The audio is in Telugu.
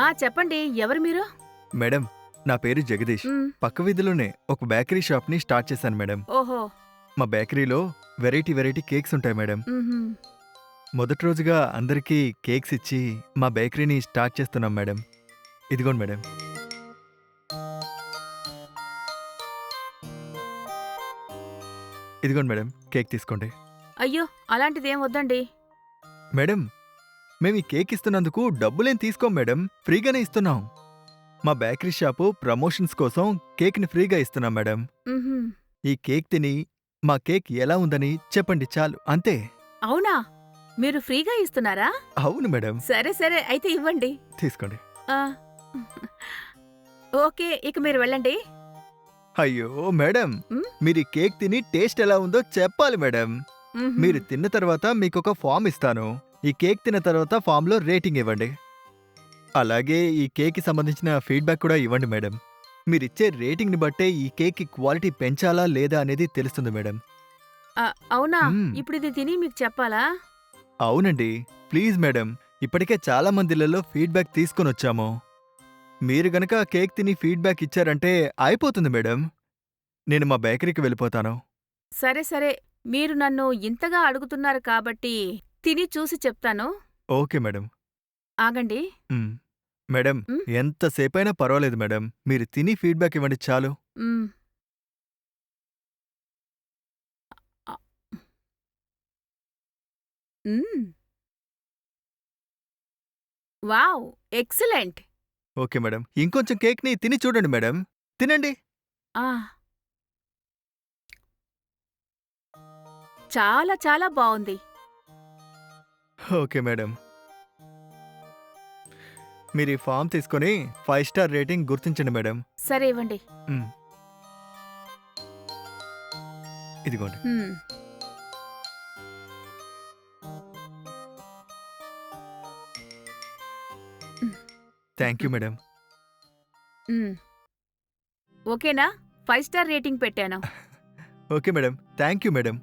ఆ చెప్పండి ఎవరు మీరు? మేడం నా పేరు జగదీష్. మ్, పక్క వీధిలోనే ఒక బేకరీ షాప్ని స్టార్ట్ చేశాను మేడం. ఓహో. మా బేకరీలో వెరైటీ వెరైటీ కేక్స్ ఉంటాయి మేడం. మ్హూ. మొదటి రోజుగా అందరికీ కేక్స్ ఇచ్చి మా బేకరీని స్టార్ట్ చేస్తున్నాం మేడం. ఇదిగోండి మేడం. ఇదిగోండి మేడం. కేక్ తీసుకోండి. అయ్యో అలాంటిదేం వద్దండి. మేడం మేము ఈ కేక్ ఇస్తున్నందుకు డబ్బులేం తీసుకోం మేడం. ఫ్రీగానే ఇస్తున్నాం. మా బేకరీ షాపు ప్రమోషన్స్ కోసం కేక్ని ఫ్రీగా ఇస్తున్నాం మేడం. మ్హూ. ఈ కేక్ తిని మా కేక్ ఎలా ఉందని చెప్పండి చాలు అంతే. అవునా? మీరు ఫ్రీగా ఇస్తున్నారా? అవును మేడం. సరే సరే అయితే ఇవ్వండి. తీసుకోండి. ఆ. ఓకే ఇక మీరు వెళ్ళండి. అయ్యో మేడం. మ్? మీరు ఈ కేక్ తిని టేస్ట్ ఎలా ఉందో చెప్పాలి మేడం. మ్హూ. మీరు తిన్న తర్వాత మీకు ఒక ఫామ్ ఇస్తాను. ఈ కేక్ తిన్న తర్వాత ఫామ్లో రేటింగ్ ఇవ్వండి. అలాగే ఈ కేక్కి సంబంధించిన ఫీడ్బ్యాక్ కూడా ఇవ్వండి మేడం. మీరిచ్చే రేటింగ్ని బట్టే ఈ కేక్కి క్వాలిటీ పెంచాలా లేదా అనేది తెలుస్తుంది మేడం. ఆ, అవునా. ఇప్పుడు ఇది తిని మీకు చెప్పాలా? అవునండి. Please madam. ఇప్పటికే చాలా మందిలలో ఫీడ్బ్యాక్ తీసుకొని వచ్చాము. మీరు గనక కేక్ తిని ఫీడ్బ్యాక్ ఇచ్చారంటే అయిపోతుంది మేడం. నేను మా బేకరీకి వెళ్ళిపోతాను. సరే సరే. మీరు నన్ను ఇంతగా అడుగుతున్నారు కాబట్టి తిని చూసి చెప్తాను. Okay madam. ఆగండి. మేడం? ఎంతసేపైనా పర్వాలేదు మేడం. మీరు తిని ఫీడ్బ్యాక్ ఇవ్వండి చాలు. Wow excellent. Okay madam. ఇంకొంచెం కేక్ని తిని చూడండి మేడం. తినండి. ఆ. చాలా చాలా బాగుంది ఓకే మేడం. మీరు ఈ ఫామ్ తీసుకొని ఫైవ్ స్టార్ రేటింగ్ గుర్తించండి మేడం. సరే ఇవ్వండి. మ్. ఇదిగోండి. Thank you madam. మ్. ఓకేనా? ఫైవ్ స్టార్ రేటింగ్ పెట్టాను. Okay madam. Thank you madam.